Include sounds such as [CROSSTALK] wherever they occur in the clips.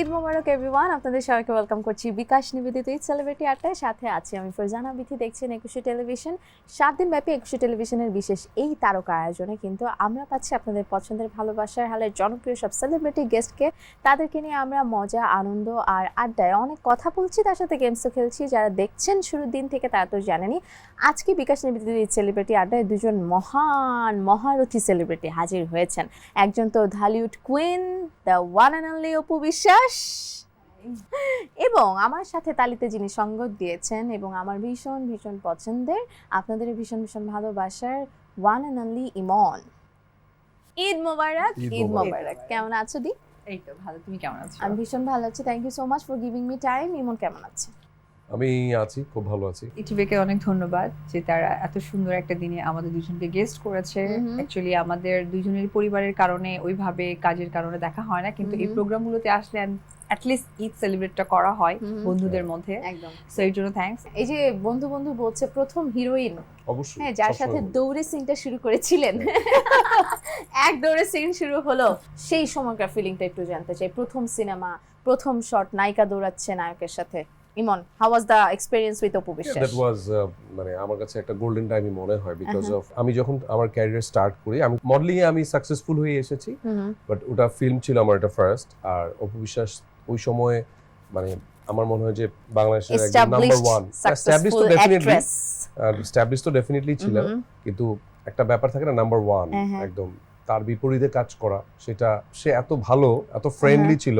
ঈদ মোবারক everyone আপনাদের সবাইকে welcome করছি বিকাশ নিবেদিত ঈদ সেলিব্রিটি আড্ডায়। সাথে আছি আমি ফরজানা বিথি। দেখছেন একুশে টেলিভিশন সাত দিন ব্যাপী একুশে টেলিভিশনের বিশেষ এই তারকা আয়োজনে কিন্তু আমরা পাচ্ছি আপনাদের পছন্দের ভালোবাসার হালের জনপ্রিয় সব সেলিব্রিটি গেস্টকে তাদেরকে নিয়ে আমরা মজা, আনন্দ আর আড্ডায় অনেক কথা বলছি। তার সাথে গেমসও খেলছি। যারা দেখছেন শুরুর দিন থেকে তারা তো জানেনি আজকে বিকাশ নিবেদিত ঈদ সেলিব্রিটি আড্ডায় দুজন মহান, মহারথী সেলিব্রিটি হাজির হয়েছেন। একজন তো Dhallywood queen the one and only Apu Biswas. এবং আমার সাথে তালিতে যিনি সঙ্গত দিয়েছেন এবং আমার ভীষণ ভীষণ পছন্দের আপনাদের ভীষণ ভীষণ ভালোবাসার one and only Emon. Eid Mubarak Eid. Mubarak. কেমন আছো দি? এই তো ভালো। তুমি কেমন আছো? আমি ভীষণ ভালো আছি। Thank you so much for giving me time Emon কেমন আছে? আমি আছি খুব ভালো আছি। ইটিভিকে অনেক ধন্যবাদ যে তারা এত সুন্দর একটা দিনে আমাদের দুজনকে গেস্ট করেছে। অ্যাকচুয়ালি আমাদের দুজনের পরিবারের কারণে ওইভাবে কাজের কারণে দেখা হয় না কিন্তু এই। প্রোগ্রামগুলোতে আসলে অ্যাটলিস্ট ঈদ সেলিব্রেটটা করা হয় বন্ধুদের মধ্যে। একদম। সো এর জন্য থ্যাঙ্কস এই যে বন্ধু বন্ধু বলছে প্রথম হিরোইন অবশ্যই হ্যাঁ যার সাথে দৌড়ে সিনটা শুরু করেছিলেন। [LAUGHS] এক দৌড়ে সিন শুরু হলো। সেই সময়কার ফিলিংটা একটু জানতে চাই। প্রথম সিনেমা প্রথম শট নায়িকা দৌড়াচ্ছে নায়কের সাথে। Emon how was the experience with Apu Biswas that was মানে আমার কাছে একটা গোল্ডেন টাইমই মনে হয় বিকজ Uh-huh. অফ আমি যখন আমার ক্যারিয়ার স্টার্ট করি আমি মডেলিং এ আমি সাকসেসফুল হয়ে এসেছি বাট ওটা ফিল্ম ছিল আমার এটা ফার্স্ট আর অপু বিশ্বাস ওই সময়ে মানে আমার মনে হয় যে বাংলাদেশের একদম নাম্বার ওয়ান এস্টাবলিশ তো ডেফিনেটলি এস্টাবলিশ তো ডেফিনেটলি ছিল কিন্তু একটা ব্যাপার থাকে না নাম্বার ওয়ান হ্যাঁ। একদম। তার বিপরীতে কাজ করা সেটা সে এত ভালো এত ফ্রেন্ডলি ছিল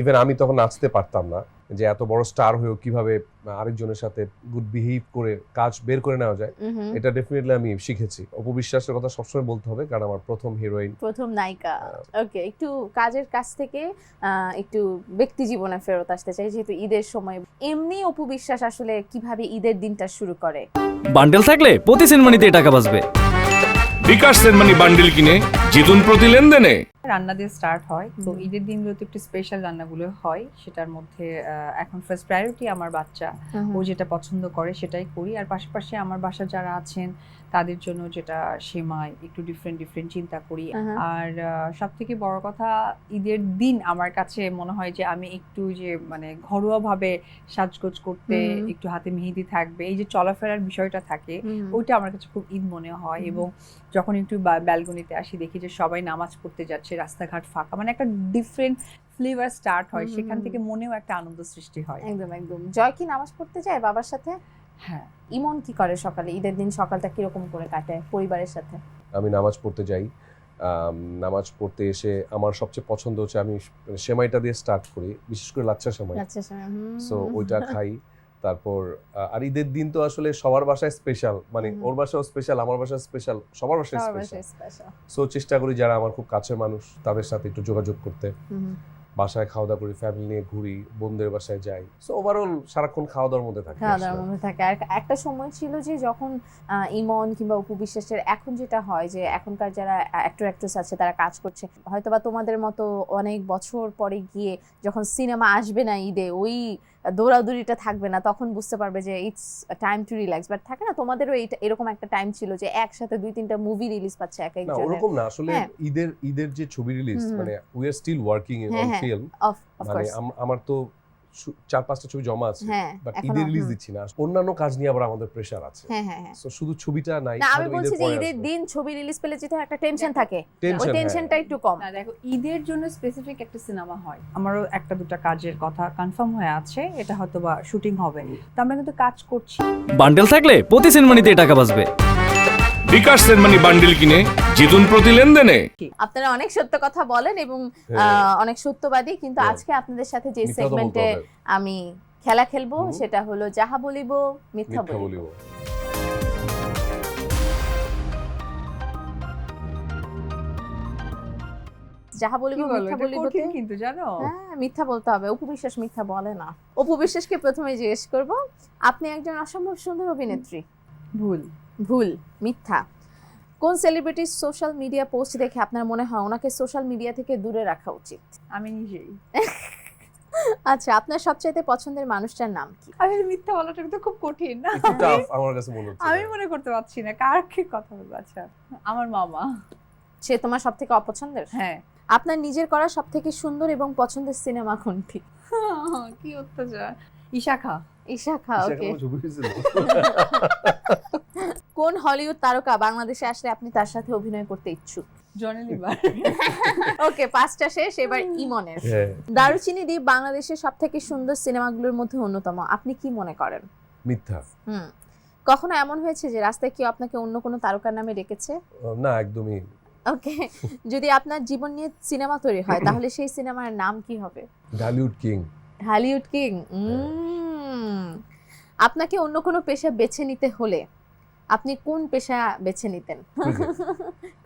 ইভেন আমি তখন নাচতে পারতাম না। যে এত বড় স্টার হয়েও কীভাবে আরেকজনের সাথে গুড বিহেভ করে কাজ বের করে নেওয়া যায় এটা ডেফিনেটলি আমি শিখেছি। অপবিশ্বাসের কথা সবসময় বলতে হবে কারণ আমার প্রথম হিরোইন প্রথম নায়িকা। ওকে একটু কাজের কাছ থেকে আহ, একটু ব্যক্তি জীবনে ফেরত আসতে চাই যেহেতু ঈদের সময়। এমনি অপবিশ্বাস আসলে কীভাবে ঈদের দিনটা শুরু করে? বান্ডেল থাকলে প্রতি সেনমানিতে টাকা বাঁচবে। বিকাশ সেনমানি বান্ডেল কিনে জিতুন প্রতি লেনদেনে। রান্না দিয়ে স্টার্ট হয়। তো। ঈদের দিনগুলোতে একটু স্পেশাল রান্নাগুলো হয় সেটার মধ্যে এখন ফার্স্ট প্রায়োরিটি আমার বাচ্চা। ও যেটা পছন্দ করে সেটাই করি। আর পাশাপাশি আমার বাসা যারা আছেন তাদের জন্য যেটা সেমাই একটু ডিফারেন্ট ডিফারেন্ট চিন্তা করি। আর সব থেকে বড় কথা ঈদের দিন আমার কাছে মনে হয় যে আমি একটু যে মানে ঘরোয়াভাবে সাজগোজ করতে একটু হাতে মেহেদি থাকবে এই যে চলাফেরার বিষয়টা থাকে ওইটা আমার কাছে খুব ঈদ মনে হয়। এবং যখন একটু ব্যালকনিতে আসি দেখি যে সবাই নামাজ পড়তে যাচ্ছে রাস্তাঘাট ফাঁকা মানে একটা ডিফারেন্ট ফ্লেভার স্টার্ট হয় সেখান থেকে মনেও একটা আনন্দ সৃষ্টি হয়। একদম একদম। জয় কি নামাজ পড়তে যায় বাবার সাথে? হ্যাঁ। ইমন কি করে সকালে? ঈদের দিন সকালটা কীরকম করে কাটে পরিবারের সাথে? আমি নামাজ পড়তে যাই। নামাজ পড়তে এসে আমার সবচেয়ে পছন্দ হচ্ছে আমি মানে সেমাইটা দিয়ে স্টার্ট করি বিশেষ করে লাচ্ছা সেমাই। আচ্ছা। সো ওইটা খাই। তারপর আর ঈদের দিন তো আসলে সবার বাসায় স্পেশাল মানে ওর বাসাও স্পেশাল আমার বাসায় স্পেশাল সবার বাসায় স্পেশাল সো চেষ্টা করি যারা আমার খুব কাছের মানুষ তাদের সাথে একটু যোগাযোগ করতে। বাসায় খাওয়া দাওয়া করি ফ্যামিলি নিয়ে ঘুরি বোনদের বাসায় যাই। সো ওভারঅল সারাক্ষণ খাওয়া দাওয়ার মধ্যে থাকি খাওয়া দাওয়ার মধ্যে থাকে। আর একটা সময় ছিল যে যখন ইমন কিংবা অপু বিশ্বাসের এখন যেটা হয় যে এখনকার যারা অ্যাক্টর অ্যাক্ট্রেস আছে তারা কাজ করছে হয়তোবা তোমাদের মতো অনেক বছর পরে গিয়ে যখন সিনেমা আসবে না ঈদে ওই দৌড়াদৌড়িটা থাকবে না তখন বুঝতে পারবে যে it's time to relax but থাকে না তোমাদেরও এইটা এরকম একটা টাইম ছিল যে একসাথে দুই তিনটা মুভি রিলিজ পাচ্ছে এক না একজনের ওরকম না আসলে হ্যাঁ। ঈদের ঈদের যে ছবি রিলিজ। মানে we are still working on. Film মানে আমার তো চার পাঁচটা ছবি জমা আছে হ্যাঁ বাট এখনও ঈদের রিলিজ দিচ্ছি না। অন্যান্য কাজ নিয়ে আবার আমাদের প্রেশার আছে। হ্যাঁ হ্যাঁ হ্যাঁ। সো শুধু ছবিটা নাই না আমি বলছি যে ঈদের দিন ছবি রিলিজ পেলে যেটা একটা টেনশন থাকে। ওই টেনশন টেনশনটা একটু কম। না দেখো ঈদের জন্য স্পেসিফিক একটা সিনেমা হয়। আমারও একটা দুটো কাজের কথা কনফার্ম হয়ে আছে এটা হয়তো বা শুটিং হবে তো আমরা কিন্তু কাজ করছি। বান্ডেল থাকলে প্রতি সেনমানিতে টাকা বাঁচবে। বিকাশ সেনমানি বান্ডিল কিনে জিতুন প্রতি লেনদেনে। আপনারা অনেক সত্য কথা বলেন এবং হ্যাঁ। অনেক সত্যবাদী কিন্তু হ্যাঁ। আজকে আপনাদের সাথে যে সেগমেন্টে আমি খেলা খেলব সেটা হলো যাহা বলিব মিথ্যা মিথ্যা বলিব। যাহা বলিব মিথ্যা বলিব কিন্তু জানো? হ্যাঁ মিথ্যা বলতে হবে অপু বিশ্বাস মিথ্যা বলে না। অপু বিশ্বাসকে প্রথমে জিজ্ঞেস করব আপনি একজন অসম্ভব সুন্দর অভিনেত্রী। ভুল। ভুল মিথ্যা। কোন সেলিব্রিটির সোশ্যাল মিডিয়া পোস্ট দেখে আপনার মনে হয় ওনাকে সোশ্যাল মিডিয়া থেকে দূরে রাখা উচিত? আমি নিজেই। আচ্ছা আপনার সবচাইতে পছন্দের মানুষটার নাম কি? আমি মিথ্যা বলাটা কিন্তু খুব কঠিন। না আমার কাছে মনে হচ্ছে। আমি মনে করতে পারছি না কার কি কথা বলব? আচ্ছা আমার মামা। সে তোমার সব থেকে অপছন্দের? হ্যাঁ। আপনার নিজের করা সব থেকে সুন্দর এবং পছন্দের সিনেমা কোনটি? কি অত্যাচার। ইশাখা ঈশা খা সেটা ওকে। [LAUGHS] কোন হলিউড তারকা বাংলাদেশে আসলে আপনি তার সাথে অভিনয় করতে ইচ্ছুক? [LAUGHS] ওকে পাঁচটা শেষ এবার ইমনের। হ্যাঁ। দারুচিনি দ্বীপ বাংলাদেশের সব থেকে সুন্দর সিনেমাগুলোর মধ্যে অন্যতম আপনি কি মনে করেন? মিথ্যা। হুম। কখনো এমন হয়েছে যে রাস্তায় কেউ আপনাকে অন্য কোনো তারকার নামে ডেকেছে? না একদমই। ওকে যদি আপনার জীবন নিয়ে সিনেমা তৈরি হয় তাহলে সেই সিনেমার নাম কি হবে? ঢালিউড কিং। হলিউড কিং আপনাকে অন্য কোনো পেশা বেছে নিতে হলে? আপনি কোন পেশা বেছে নিতেন?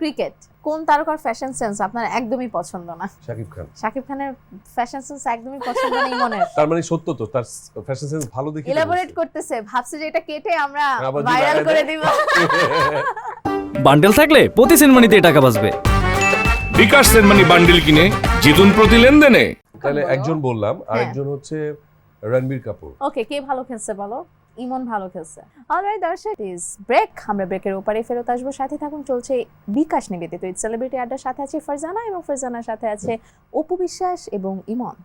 ক্রিকেট। কোন তারকার ফ্যাশন সেন্স আপনার একদমই পছন্দ না? শাকিব খান। শাকিব খানের ফ্যাশন সেন্স একদমই পছন্দ নেই মনের। তার মানে সত্য তো তার ফ্যাশন সেন্স ভালো দেখে এলাবোরেট করতেছে ভাবছে যে এটা কেটে আমরা ভাইরাল করে দিব। [LAUGHS] বান্ডেল থাকলে প্রতি সিনেমানিতে টাকা বাঁচবে। বিকাশ সেনমানি বান্ডিল কিনে জিতুন প্রতি লেনদেনে। তাহলে একজন বললাম হ্যাঁ। আরেকজন হচ্ছে রণবীর কাপুর। ওকে কে ভালো খেলছে বলো? ইমন ভালো খেলছে। অলরাইট দর্শক ইজ ব্রেক আমরা ব্রেকের ওপারে ফেরত আসব। সাথে থাকুন, চলছে বিকাশ নিবেদিত। ইট সেলিব্রিটি আড্ডার সাথে আছে ফারজানা এবং ফারজানার সাথে আছে অপু বিশ্বাস এবং ইমন।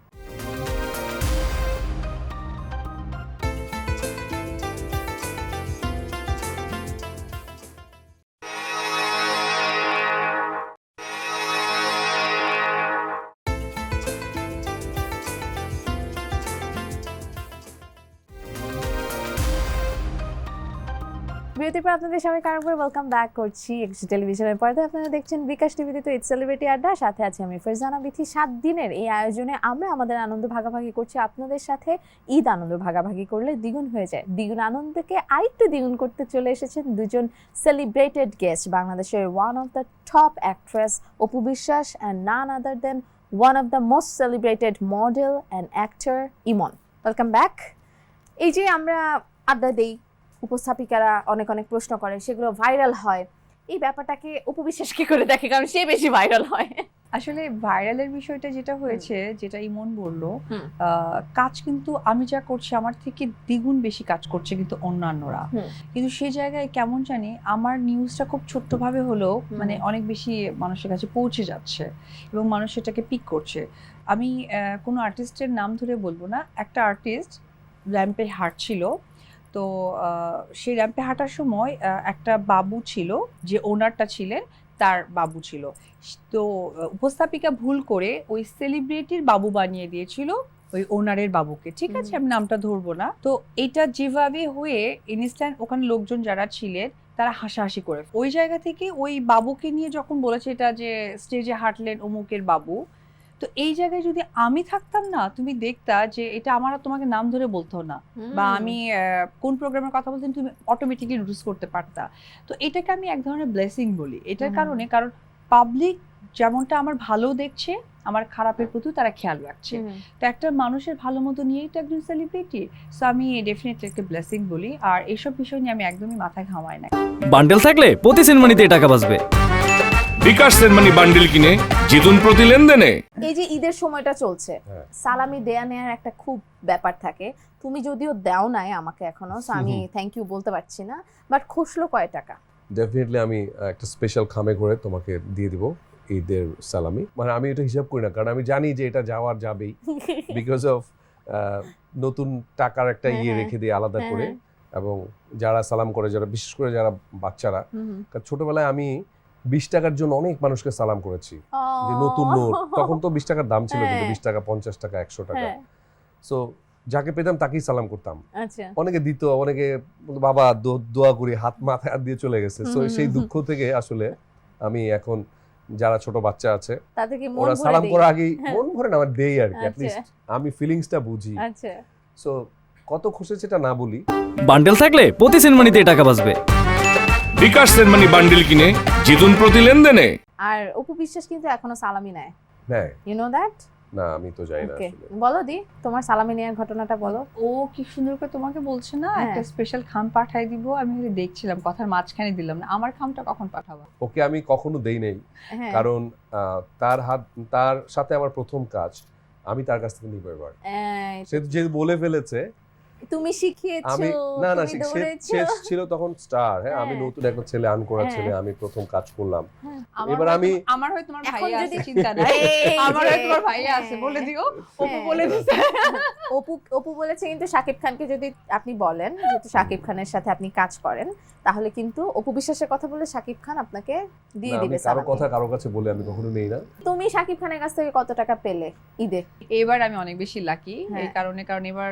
বিরতির পর আপনাদের সবাইকে আরেকবার ওয়েলকাম ব্যাক করছি একটি টেলিভিশনের পর্দায়। আপনারা দেখছেন বিকাশ টিভিতে তো ইট সেলিব্রিটি আড্ডা, সাথে আছে আমি ফারজানা বিথি। সাত দিনের এই আয়োজনে আমরা আমাদের আনন্দ ভাগাভাগি করছি। আপনাদের সাথে ঈদ আনন্দ ভাগাভাগি করলে দ্বিগুণ হয়ে যায়। দ্বিগুণ আনন্দকে আরেকটু দ্বিগুণ করতে চলে এসেছেন দুজন সেলিব্রেটেড গেস্ট বাংলাদেশের one of the top actress Apu Biswas and none other than one of the most celebrated model and actor Emon. Welcome back এই যে আমরা আড্ডা দেই উপস্থাপিকারা অনেক অনেক প্রশ্ন করে সেগুলো ভাইরাল হয়। এই ব্যাপারটাকে উপবিশ্বাস কি করে দেখে? কারণ সে বেশি ভাইরাল হয়। আসলে ভাইরালের বিষয়টা যেটা হয়েছে যেটা ইমন বলল কাজ কিন্তু আমি যা করছি আমার থেকে দ্বিগুণ বেশি কাজ করছে কিন্তু অন্যান্যরা। কিন্তু সেই জায়গায় কেমন জানি আমার নিউজটা খুব ছোট্টভাবে হলেও মানে অনেক বেশি মানুষের কাছে পৌঁছে যাচ্ছে এবং মানুষ সেটাকে পিক করছে। আমি কোনো আর্টিস্টের নাম ধরে বলব না একটা আর্টিস্ট র্যাম্পে হাঁটছিল তো সেই র্যাম্পে হাঁটার সময় একটা বাবু ছিল যে ওনারটা ছিলেন তার বাবু ছিল। তো উপস্থাপিকা ভুল করে ওই সেলিব্রিটির বাবু বানিয়ে দিয়েছিল ওই ওনারের বাবুকে। ঠিক আছে আমি নামটা ধরবো না। তো এটা যেভাবে হয়ে ইনস্ট্যান্ট ওখানে লোকজন যারা ছিলেন তারা হাসাহাসি করে। ওই জায়গা থেকে ওই বাবুকে নিয়ে যখন বলেছে এটা যে স্টেজে হাঁটলেন অমুকের বাবু তো এই জায়গায় যদি আমি থাকতাম না তুমি দেখতা যে এটা আমার আর তোমাকে নাম ধরে বলতো না। বা আমি আহ, কোন প্রোগ্রামের কথা বলতেন তুমি অটোমেটিকলি নোটিস করতে পারতা। তো এটাকে আমি এক ধরনের ব্লেসিং বলি। এটার কারণে কারণ পাবলিক যেমনটা আমার ভালো দেখছে আমার খারাপের প্রতি তারা খেয়াল রাখছে। তো একটা মানুষের ভালো মতো নিয়েই তো একজন সেলিব্রিটি সো আমি ডেফিনেটলি একটা ব্লেসিং বলি। আর এইসব বিষয় নিয়ে আমি একদমই মাথায় ঘামাই না বান্ডেল থাকলে প্রতি সিনেমানিতে টাকা বাঁচবে। বিকাশ সেনমানি বান্ডিল কিনে জিতুন প্রতি লেনদেনে। এই যে ঈদের সময়টা চলছে হ্যাঁ। সালামি দেয়া নেয়ার একটা খুব ব্যাপার থাকে। তুমি যদিও দাও নাই আমাকে এখনও আমি থ্যাংক ইউ বলতে পারছি না বাট খুশলো কয় টাকা? ডেফিনেটলি আমি একটা স্পেশাল খামে করে তোমাকে দিয়ে দিব ঈদের সালামি। মানে আমি এটা হিসাব করি না কারণ আমি জানি যে এটা যাওয়ার যাবেই। [LAUGHS] বিকজ অফ নতুন টাকার একটা হ্যাঁ, ইয়ে হ্যাঁ। রেখে দিয়ে আলাদা করে। এবং যারা সালাম করে যারা বিশেষ করে যারা বাচ্চারা ছোটবেলায় আমি বিশ টাকার জন্য অনেক মানুষকে সালাম করেছি। যে নতুন নোট। তখন তো বিশ টাকার দাম ছিল কিন্তু হ্যাঁ। বিশ টাকা পঞ্চাশ টাকা একশো টাকা। হ্যাঁ, সো যাকে পেতাম তাকেই সালাম করতাম। আচ্ছা। অনেকে দিত অনেকে বাবা দোয়া করি হাত মাথায় হাত দিয়ে চলে গেছে। সো সেই দুঃখ থেকে আসলে আমি এখন যারা ছোট বাচ্চা আছে ওরা সালাম করার আগেই হ্যাঁ। মন ভরে না আমার দেই আর কি আচ্ছা। অ্যাটলিস্ট আমি ফিলিংসটা বুঝি। আচ্ছা। সো কত খুশি সেটা না বলি। বান্ডেল থাকলে প্রতি সিনেমানিতে টাকা বাঁচবে। বিকাশ সেনমানি বান্ডিল কিনে জিতুন প্রতি লেনদেনে। আর অপু বিশ্বাস কিন্তু এখনও সালামি নেয়। হ্যাঁ ইউ নো দ্যাট না আমি তো যাই না আসলে। বলো দি তোমার সালামি নেওয়ার ঘটনাটা বলো। ও কি সুন্দর করে তোমাকে বলছে না? হ্যাঁ। একটা স্পেশাল খাম পাঠাই দিব আমি হলে দেখছিলাম কথার মাঝখানে দিলাম না। আমার খামটা কখন পাঠাবা? ওকে আমি কখনো দেই নাই। হ্যাঁ। কারণ আহ, তার হাত তার সাথে আমার প্রথম কাজ আমি তার কাছ থেকে নিবো এবার। সে যে বলে ফেলেছে তুমি শিখিয়েছো আমি না না ছিল তখন স্টার হ্যাঁ আমি হ্যাঁ। নতুন একটা ছেলে আন করা হ্যাঁ। ছেলে আমি প্রথম কাজ করলাম এবার আমি- আমার হয় তোমার ভাই আছে চিন্তা নাই [LAUGHS] আমার হয় তোমার ভাই আছে হ্যাঁ। বলে দিও অপু হ্যাঁ। বলে দিছে অপু অপু বলেছে কিন্তু শাকিব খানকে যদি আপনি বলেন যেহেতু শাকিব খানের সাথে আপনি কাজ করেন তাহলে কিন্তু অপু বিশ্বাসের কথা বলে শাকিব খান আপনাকে দিয়ে দিবে কারও কথা কারও কাছে বলে আমি কখনো নেই না তুমি সাকিব খানের কাছ থেকে কত টাকা পেলে ঈদে এবার আমি অনেক বেশি লাকি হ্যাঁ। এই কারণে কারণ এবার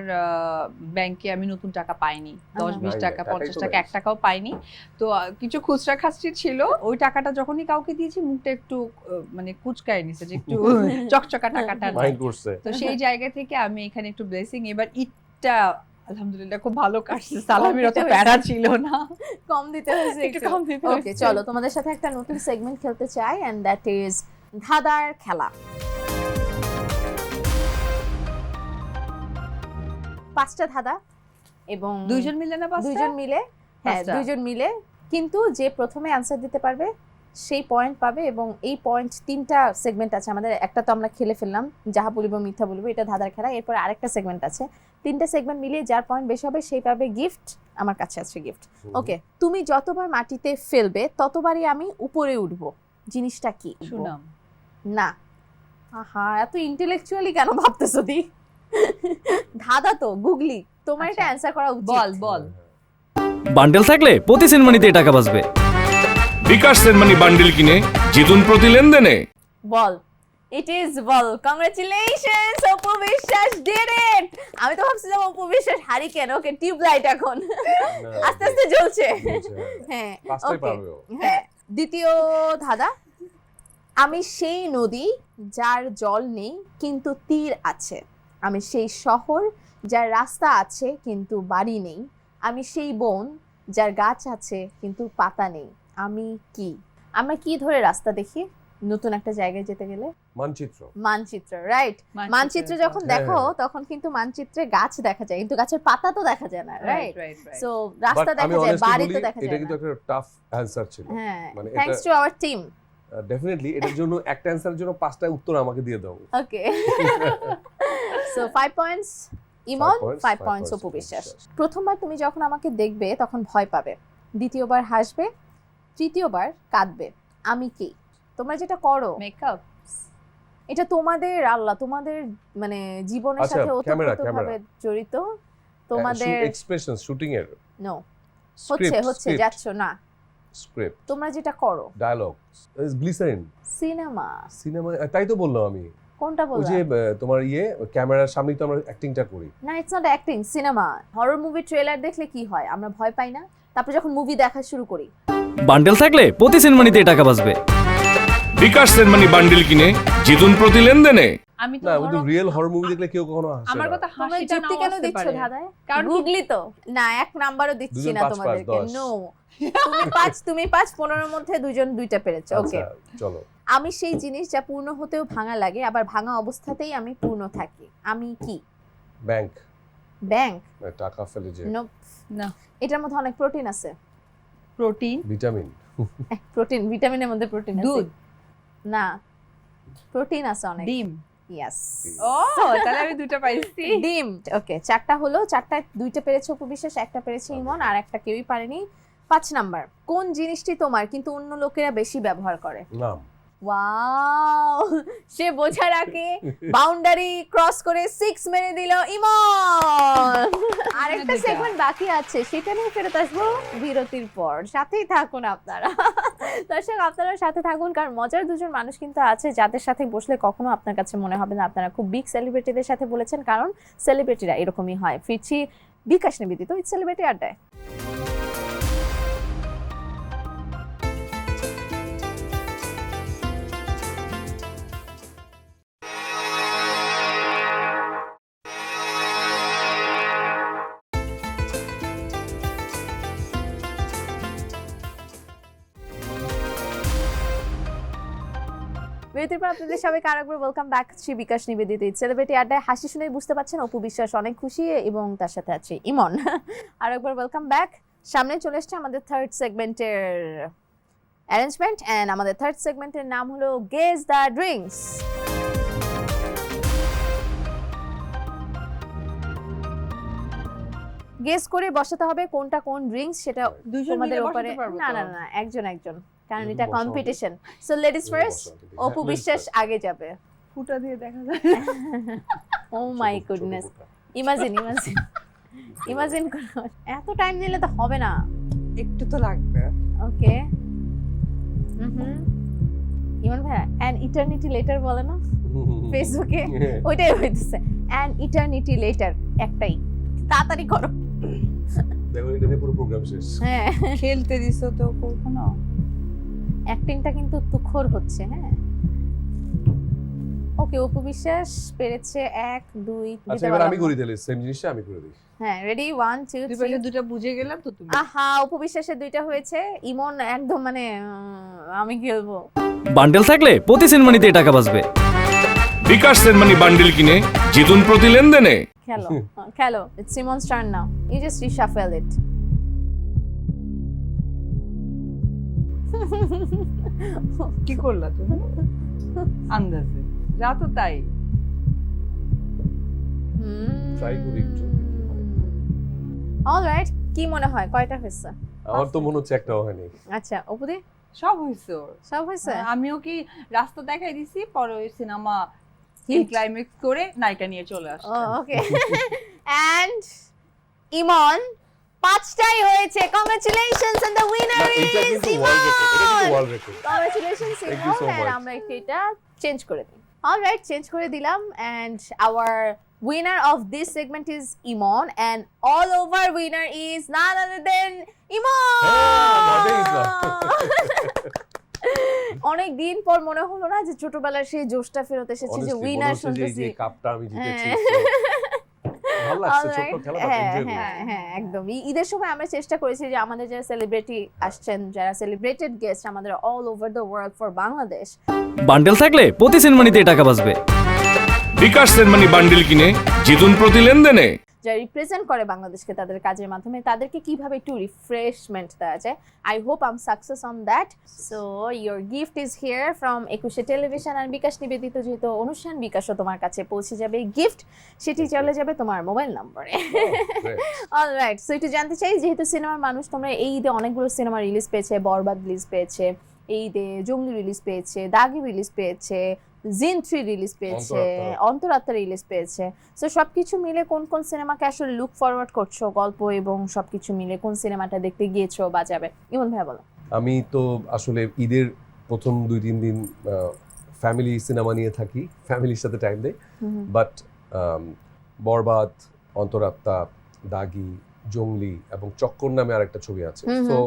ব্যাংকে আমি নতুন টাকা পাইনি দশ। বিশ টাকা পঞ্চাশ টাকা। এক টাকাও পাইনি তো কিছু খুচরা খাচরি ছিল ওই টাকাটা যখনই কাউকে দিয়েছি মুখটা একটু আহ, মানে কুচকায় নিছে যে একটু [LAUGHS] চকচকা টাকাটা নাই। মাইন্ড করছে তো সেই জায়গা থেকে আমি এখানে একটু ব্লেসিং এবার ঈদটা আলহামদুলিল্লাহ খুব ভালো কাটছে। সালামির অত প্যারা ছিল না। কম দিতে হয়েছে একটু কম দিতে ওকে চলো তোমাদের সাথে একটা নতুন সেগমেন্ট খেলতে চাই এন্ড দ্যাট ইজ ধাঁধার খেলা। পাঁচটা ধাঁধা এবং দুইজন মিলে না পাঁচটা? দুইজন মিলে হ্যাঁ দুইজন মিলে। কিন্তু যে প্রথমে অ্যান্সার দিতে পারবে সেই পয়েন্ট পাবে এবং এই পয়েন্ট তিনটা সেগমেন্ট আছে। আমাদের একটা তো আমরা খেলে ফেললাম যাহা বলিব মিথ্যা বলব এটা ধাঁধার খেলা। এরপর আরেকটা সেগমেন্ট আছে। তিনটা সেগমেন্ট মিলিয়ে যার পয়েন্ট বেশি হবে সেই পাবে গিফট আমার কাছে আছে গিফট ওকে তুমি যতবার মাটিতে ফেলবে ততবারই আমি উপরে উঠব। জিনিসটা কি? সুনাম। না। আহা এত ইন্টেলেকচুয়ালি কেন ভাবতেছো দি? ধাঁধা তো গুগলি। তোমার এটা আচ্ছা। অ্যান্সার করা উচিত। বল বল। বান্ডেল থাকলে প্রতি সিনেমানিতে টাকা বাঁচবে। বিকাশ সেনমানি বান্ডিল কিনে জিতুন প্রতি লেনদেনে। বল। It is ball congratulations Apu Biswas did it আমি তো ভাবছিলাম অপু বিশ্বাস হারি কেন? ওকে টিউব লাইট এখন। আস্তে আস্তে জ্বলছে। হ্যাঁ। ও। হ্যাঁ। দ্বিতীয় ধাঁধা। আমি সেই নদী যার জল নেই কিন্তু তীর আছে। আমি সেই শহর যার রাস্তা আছে কিন্তু বাড়ি নেই। আমি সেই বন যার গাছ আছে কিন্তু পাতা নেই। আমি কি? আমরা কি ধরে রাস্তা দেখি? নতুন একটা জায়গায় যেতে গেলে? মানচিত্র। মানচিত্র রাইট মানচিত্র যখন হ্যাঁ, দেখো হ্যাঁ। তখন কিন্তু মানচিত্রে গাছ দেখা যায় কিন্তু গাছের পাতা তো দেখা যায় না রাইট সো রাস্তা দেখা যায় বাড়ি তো দেখা যায় এটা কিন্তু একটা টাফ অ্যান্সার ছিল। হ্যাঁ মানে thanks to our team definitely এটার জন্য একটা অ্যান্সারের জন্য পাঁচটা উত্তর আমাকে দিয়ে দাও। Okay so five points Emon points, five points Apu Biswas Biswas. প্রথমবার তুমি যখন আমাকে দেখবে তখন ভয় পাবে। দ্বিতীয়বার হাসবে তৃতীয়বার কাঁদবে। আমি কি? তোমরা যেটা করো মেকআপ এটা তোমাদের আল্লাহ তোমাদের মানে জীবনের আচ্ছা, সাথে ওতপ্রোতভাবে জড়িত হ্যাঁ, তোমাদের এক্সপ্রেশন শুটিং এর। নো হচ্ছে হচ্ছে যাচ্ছ না। স্ক্রিপ্ট তোমরা যেটা করো। ডায়লগ গ্লিসারিন সিনেমা সিনেমা তাই তো বললাম আমি। কোনটা ওই বললাম? যে তোমার ইয়ে ক্যামেরার সামনে তো আমরা অ্যাক্টিংটা করি। না it's not acting cinema horror movie trailer দেখলে কি হয়? আমরা ভয় পাই না। তারপর যখন মুভি দেখা শুরু করি। বান্ডেল থাকলে প্রতি সিনেমানিতে টাকা বাঁচবে। বিকাশ সেনমানি বান্ডিল কিনে জিতুন প্রতি লেনদেনে। আমি তো না কিন্তু রিয়েল হরর মুভি দেখলে কেউ কখনো হাসে আমার কথা যুক্তি নাও কেন দিচ্ছ। ধাঁধায়? কারণ গুগলি তো। না এক নাম্বারও দিচ্ছি না তোমাদেরকে। নো তুমি পাঁচ তুমি পাঁচ পনেরোর মধ্যে দুজন দুইটা পেরেছ। ওকে। আচ্ছা চলো। আমি সেই জিনিস যা পূর্ণ হতেও ভাঙা লাগে আবার ভাঙা অবস্থাতেই আমি পূর্ণ থাকি। আমি কি? ব্যাংক ব্যাংক টাকা ফেলে যে। নো না। এটার মধ্যে অনেক প্রোটিন আছে। প্রোটিন ভিটামিন প্রোটিন ভিটামিনের মধ্যে প্রোটিন দুধ? না প্রোটিন আছে অনেক। ডিম। ইয়েস ও [LAUGHS] তাহলে আমি দুটো পাইছি। ডিম ওকে চারটা হলো চারটা দুইটা পেরেছে উপবিশেষ একটা পেরেছে ইমন আর একটা কেউই পারেনি। পাঁচ নাম্বার কোন জিনিসটি তোমার কিন্তু অন্য লোকেরা বেশি ব্যবহার করে? নাম। ওয়াও [LAUGHS] সে বোঝার আগে বাউন্ডারি ক্রস করে সিক্স মেরে দিল ইমন। [LAUGHS] আরেকটা। সেগমেন্ট বাকি আছে সেটা নিয়ে ফেরত আসব বিরতির পর। সাথেই থাকুন আপনারা। [LAUGHS] দর্শক আপনারা সাথে থাকুন কারণ মজার দুজন মানুষ কিন্তু আছে যাদের সাথে বসলে কখনো আপনার কাছে মনে হবে না। আপনারা খুব বিগ সেলিব্রিটিদের সাথে বলেছেন কারণ সেলিব্রিটিরা এরকমই হয়। ফিরছি বিকাশ নিবেদিত উইথ সেলিব্রিটি আড্ডায়। বিরতির পর আপনাদের সবাইকে আরেকবার ওয়েলকাম ব্যাক শ্রী বিকাশ নিবেদিত সেলিব্রিটি আড্ডায়। হাসি শুনেই বুঝতে পারছেন অপু বিশ্বাস অনেক খুশি এবং তার সাথে আছে ইমন। আরেকবার ওয়েলকাম ব্যাক সামনে চলে এসছে আমাদের থার্ড সেগমেন্টের অ্যারেঞ্জমেন্ট অ্যান্ড আমাদের থার্ড সেগমেন্টের নাম হলো গেজ দ্য ড্রিঙ্কস গেস করে বসাতে হবে কোনটা কোন ড্রিঙ্কস সেটা দুজন মিলে উপরে না না না একজন একজন। কারণ এটা competition so ladies first Apu Biswas আগে যাবে। ফুটা দিয়ে দেখা যায় ও my goodness imagine imagine imagine করো। এত টাইম নিলে তো হবে না। একটু তো লাগবে। ওকে হুম ইমন ভাইয়া অ্যান ইটারনিটি লেটার বলে না? [LAUGHS] ফেসবুকে ওইটাই হইতেছে। অ্যান ইটারনিটি লেটার একটাই। তাড়াতাড়ি করো। দেখো এটা দিয়ে পুরো প্রোগ্রাম শেষ। হ্যাঁ। খেলতে দিছো তো করব না অ্যাক্টিংটা কিন্তু তুখর হচ্ছে হ্যাঁ? ওকে অপু বিশ্বাস পেরেছে এক দুই আচ্ছা এবার আমি করি না। সেম জিনিসটা আমি করে দিই। হ্যাঁ রেডি ওয়ান টু থ্রি দুটো বুঝে গেলাম তো তুমি। আহা অপু বিশ্বাসের দুইটা হয়েছে ইমন একদম মানে আমি খেলব। বান্ডেল থাকলে প্রতি সিনেমানিতে টাকা বাঁচবে। বিকাশ সেনমানি বান্ডেল কিনে জিতুন প্রতি লেনদেনে। খেলো [LAUGHS] খেলো it's Emon's turn now you just reshuffle it [LAUGHS] কি করলা তুমি? আন্দাজে। যা তো তাই। করি একটু। অলরাইট কি মনে হয়? কয়টা হয়েছে? আমার তো মনে হচ্ছে একটাও হয়নি। আচ্ছা অপুদি? সব হয়েছে সব হয়েছে? আমিও কি রাস্তা দেখাই দিছি পরে ওই সিনেমা. ক্লাইম্যাক্স করে নায়িকা নিয়ে চলে আসছে। ওকে অ্যান্ড [LAUGHS] ইমন পাঁচটাই হয়েছে। Congratulations and the winner is Emon congratulations Emon and আমরা একটু এটা চেঞ্জ করে দিই। অলরাইট চেঞ্জ করে দিলাম and our winner of this segment is Imon and all over winner is none other than Imon। [LAUGHS] অনেক দিন পর মনে হলো না যে ছোটবেলার সেই জোশটা ফেরত এসেছে যে উইনার শুনতেছি। কাপটা আমি জিতেছি হ্যাঁ। ভালো লাগছে ছোট খেলাটা হ্যাঁ এনজয় হ্যাঁ হ্যাঁ একদম ঈদের সময় আমরা চেষ্টা করেছি যে আমাদের যারা সেলিব্রিটি আসছেন যারা সেলিব্রেটেড গেস্ট আমাদের all over the world for Bangladesh bundle থাকলে প্রতি সিনেমানিতে টাকা বাঁচবে। বিকাশ সেনমানি বান্ডেল কিনে জিতুন প্রতি লেনদেনে। যারা রিপ্রেজেন্ট করে বাংলাদেশকে তাদের কাজের মাধ্যমে তাদেরকে কীভাবে একটু রিফ্রেশমেন্ট দেওয়া যায়? I hope am success on that so your gift is here from Ekushey television আর বিকাশ নিবেদিত যেহেতু অনুষ্ঠান বিকাশও তোমার কাছে পৌঁছে যাবে। গিফট সেটি চলে যাবে তোমার মোবাইল নম্বরে অলরাইট সো একটু জানতে চাই যেহেতু সিনেমার মানুষ তোমরা এই ঈদে অনেকগুলো সিনেমা রিলিজ পেয়েছে বরবাদ রিলিজ পেয়েছে। এই ঈদে জঙ্গলি রিলিজ পেয়েছে দাগি রিলিজ পেয়েছে জিন থ্রি রিলিজ পেয়েছে অন্তরাত্মা। রিলিজ পেয়েছে। সো সবকিছু মিলে কোন কোন সিনেমাকে আসলে লুক ফরওয়ার্ড করছ গল্প এবং সবকিছু মিলে কোন সিনেমাটা দেখতে গিয়েছো বা যাবে? ইমন ভাই বলো। আমি তো আসলে ঈদের প্রথম দুই তিন দিন ফ্যামিলি সিনেমা নিয়ে থাকি ফ্যামিলির সাথে টাইম দেই। বাট বরবাদ অন্তরাত্মা দাগি জঙ্গলি এবং চক্কর নামে আরেকটা ছবি আছে। তো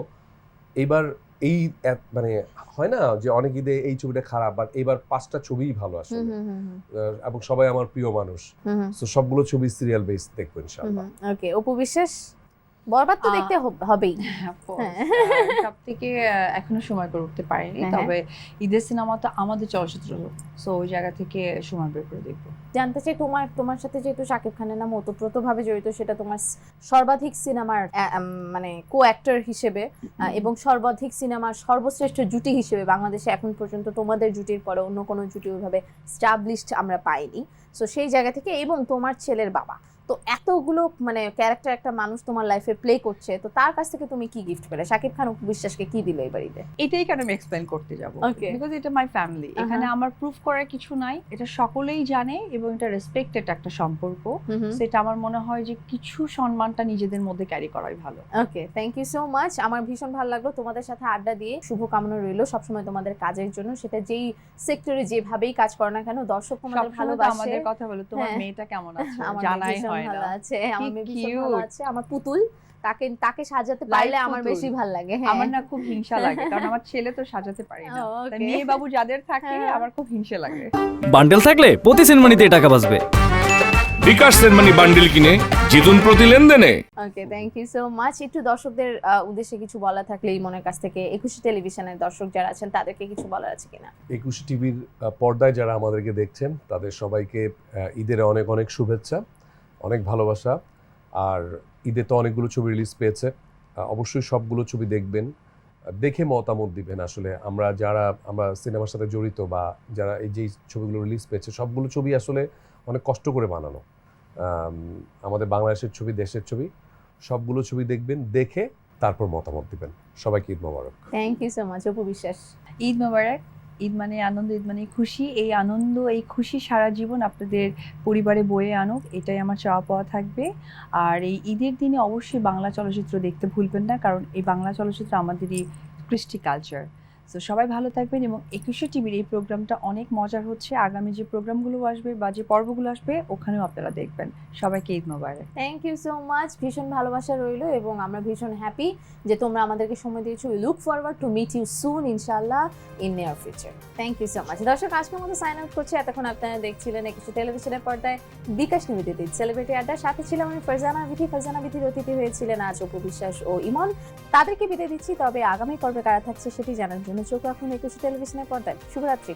এইবার এই মানে হয় না যে অনেক ঈদে এই ছবিটা খারাপ বাট এবার পাঁচটা ছবিই ভালো আসলে। এবং সবাই আমার প্রিয় মানুষ। তো সবগুলো ছবি সিরিয়াল বেস দেখবেন ইনশাআল্লাহ। ওকে অপু বিশ্বাস? বরবাদ তো দেখতে হবেই। [LAUGHS] সব থেকে এখনও সময় করে উঠতে পারিনি হ্যাঁ, তবে ঈদের সিনেমা তো আমাদের চলচ্চিত্র সো ওই জায়গা থেকে সময় বের করে দেখব। জানতে চাই তোমার তোমার সাথে যেহেতু শাকিব খানের নাম ওতপ্রোতভাবে জড়িত সেটা তোমার সর্বাধিক সিনেমার মানে কো অ্যাক্টর হিসেবে এবং সর্বাধিক সিনেমার সর্বশ্রেষ্ঠ জুটি হিসেবে বাংলাদেশে এখন পর্যন্ত তোমাদের জুটির পরে অন্য কোনো জুটি ওইভাবে স্টাবলিশড আমরা পাইনি। সো সেই জায়গা থেকে এবং তোমার ছেলের বাবা তো এতগুলো মানে ক্যারেক্টার একটা মানুষ তোমার লাইফে প্লে করছে তো তার কাছ থেকে তুমি কি গিফট পেলে? শাকিব খান বিশ্বাসকে কি দিল এই বাড়িতে? এটাই কেন আমি এক্সপ্লেন করতে যাব. বিকজ এটা মাই ফ্যামিলি এখানে আমার প্রুফ করার কিছু নাই। এটা সকলেই জানে এবং এটা রেসপেক্টেড একটা সম্পর্ক। সেটা আমার মনে হয় যে কিছু সম্মানটা নিজেদের মধ্যে ক্যারি করাই ভালো। Okay thank you so much আমার ভীষণ ভালো লাগল তোমাদের সাথে আড্ডা দিয়ে। শুভকামনা রইল সবসময় তোমাদের কাজের জন্য। সেটা যেই সেক্টরে যেভাবেই কাজ করো না কেন দর্শক তোমাদের ভালোবাসে। আমাদের কথা বলো। তোমার হ্যাঁ। মেয়েটা কেমন আছে? জানাই হয় ভালো আছে আমার মেয়ে ভীষণ ভালো আছে আমার পুতুল তাকে তাকে সাজাতে পারলে আমার বেশি ভালো লাগে হ্যাঁ। আমার না খুব হিংসা লাগে কারণ আমার ছেলে তো সাজাতে পারি না। [LAUGHS] মেয়ে বাবু যাদের থাকে হ্যাঁ। আমার খুব হিংসা লাগে। বান্ডেল থাকলে প্রতি সিনেমানিতে টাকা বাঁচবে। বিকাশ সেনমানি বান্ডিল কিনে জিতুন প্রতি লেনদেনে। Okay thank you so much একটু দর্শকদের উদ্দেশ্যে কিছু বলা থাকলে এই মনের কাছ থেকে একুশে টেলিভিশনের দর্শক যারা আছেন তাদেরকে কিছু বলার আছে কিনা? একুশে টিভির পর্দায় যারা আমাদেরকে দেখছেন তাদের সবাইকে ঈদের অনেক অনেক শুভেচ্ছা। অনেক ভালোবাসা। আর ঈদে তো অনেকগুলো ছবি রিলিজ পেয়েছে। অবশ্যই সবগুলো ছবি দেখবেন। দেখে মতামত দিবেন আসলে। আমরা যারা, আমরা সিনেমার সাথে জড়িত বা যারা এই যে ছবিগুলো রিলিজ পেয়েছে, সবগুলো ছবি আসলে অনেক কষ্ট করে বানানো। আমাদের বাংলাদেশের ছবি, দেশের ছবি, সবগুলো ছবি দেখবেন, দেখে তারপর মতামত দিবেন। সবাইকে Eid Mubarak. Thank you so much Apu Biswas. Eid Mubarak. Eid মানে আনন্দ, ঈদ মানে খুশি। এই আনন্দ, এই খুশি সারা জীবন আপনাদের পরিবারে বয়ে আনুক, এটাই আমার চাওয়া পাওয়া থাকবে। আর এই ঈদের দিনে অবশ্যই বাংলা চলচ্চিত্র দেখতে ভুলবেন না, কারণ এই বাংলা চলচ্চিত্র আমাদেরই কৃষ্টি কালচার তো সবাই ভালো থাকবেন এবং একুশে টিভির এই প্রোগ্রামটা অনেক মজার হচ্ছে। আগামী যে প্রোগ্রামগুলো আসবে বা যে পর্বগুলো আসবে, ওখানেও আপনারা দেখবেন। সবাইকে Eid Mubarak. Thank you so much ভীষণ ভালোবাসা রইল এবং আমরা ভীষণ হ্যাপি যে তোমরা আমাদেরকে সময় দিয়েছ। We look forward to meet you soon ইনশাল্লাহ in near future thank you so much দর্শক, আজকের মতো সাইন আউট করছি। এতক্ষণ আপনারা দেখছিলেন একুশে টেলিভিশনের পর্দায় বিকাশ নিবেদিত সেলিব্রিটি আড্ডা। সাথে ছিলাম আমি ফারজানা বিধি ফারজানা বিধির অতিথি হয়েছিলেন আজ অপু বিশ্বাস ও ইমন। তাদেরকে বিদায় দিচ্ছি। তবে আগামী পর্বে কারা থাকছে সেটি জানার জন্য চোখ রাখুন একুশে টেলিভিশনের পর্দায়। শুভরাত্রি।